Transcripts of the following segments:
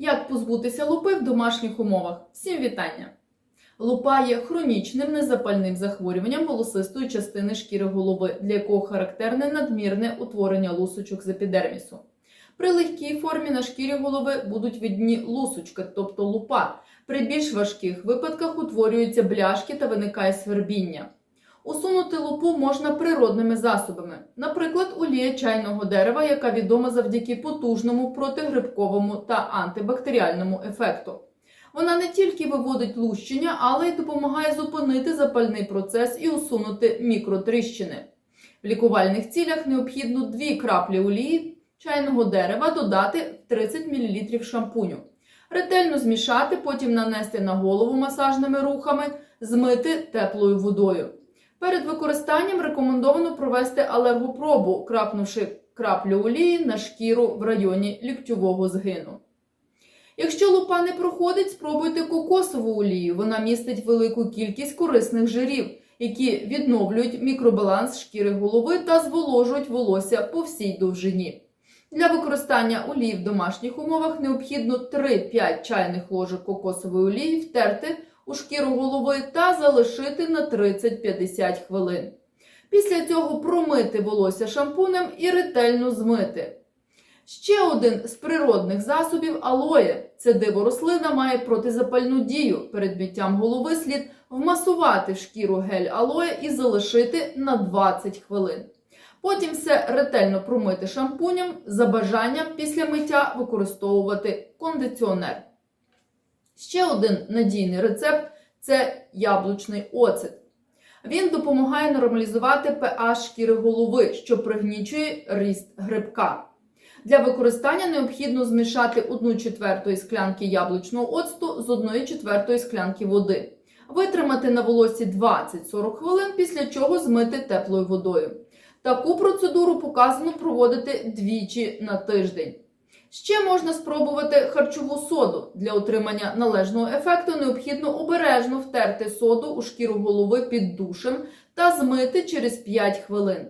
Як позбутися лупи в домашніх умовах? Всім вітання! Лупа є хронічним незапальним захворюванням волосистої частини шкіри голови, для якого характерне надмірне утворення лусочок з епідермісу. При легкій формі на шкірі голови будуть видні лусочки, тобто лупа. При більш важких випадках утворюються бляшки та виникає свербіння. Усунути лупу можна природними засобами, наприклад, олія чайного дерева, яка відома завдяки потужному протигрибковому та антибактеріальному ефекту. Вона не тільки виводить лущення, але й допомагає зупинити запальний процес і усунути мікротріщини. В лікувальних цілях необхідно 2 краплі олії чайного дерева додати в 30 мл шампуню. Ретельно змішати, потім нанести на голову масажними рухами, змити теплою водою. Перед використанням рекомендовано провести алергопробу, крапнувши краплю олії на шкіру в районі ліктьового згину. Якщо лупа не проходить, спробуйте кокосову олію. Вона містить велику кількість корисних жирів, які відновлюють мікробаланс шкіри голови та зволожують волосся по всій довжині. Для використання олії в домашніх умовах необхідно 3-5 чайних ложок кокосової олії втерти у шкіру голови та залишити на 30-50 хвилин. Після цього промити волосся шампунем і ретельно змити. Ще один з природних засобів алоє. Це диво рослина має протизапальну дію. Перед миттям голови слід вмасувати в шкіру гель алоє і залишити на 20 хвилин. Потім все ретельно промити шампунем, за бажанням після миття використовувати кондиціонер. Ще один надійний рецепт це яблучний оцет. Він допомагає нормалізувати pH шкіри голови, що пригнічує ріст грибка. Для використання необхідно змішати 1 четвертої склянки яблучного оцту з 1 четвертої склянки води. Витримати на волосі 20-40 хвилин, після чого змити теплою водою. Таку процедуру показано проводити двічі на тиждень. Ще можна спробувати харчову соду. Для отримання належного ефекту необхідно обережно втерти соду у шкіру голови під душем та змити через 5 хвилин.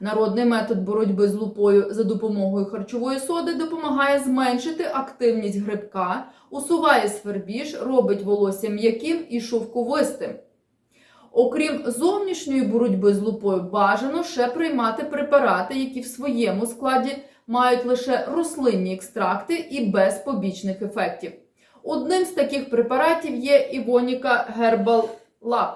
Народний метод боротьби з лупою за допомогою харчової соди допомагає зменшити активність грибка, усуває свербіж, робить волосся м'яким і шовковистим. Окрім зовнішньої боротьби з лупою, бажано ще приймати препарати, які в своєму складі мають лише рослинні екстракти і без побічних ефектів. Одним з таких препаратів є Івоніка Herbal Lab.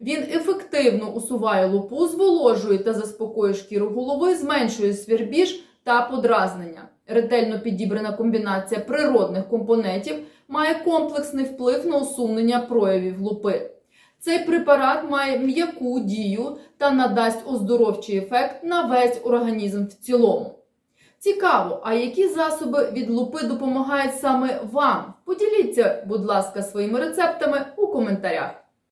Він ефективно усуває лупу, зволожує та заспокоює шкіру голови, зменшує свербіж та подразнення. Ретельно підібрана комбінація природних компонентів має комплексний вплив на усунення проявів лупи. Цей препарат має м'яку дію та надасть оздоровчий ефект на весь організм в цілому. Цікаво, а які засоби від лупи допомагають саме вам? Поділіться, будь ласка, своїми рецептами у коментарях.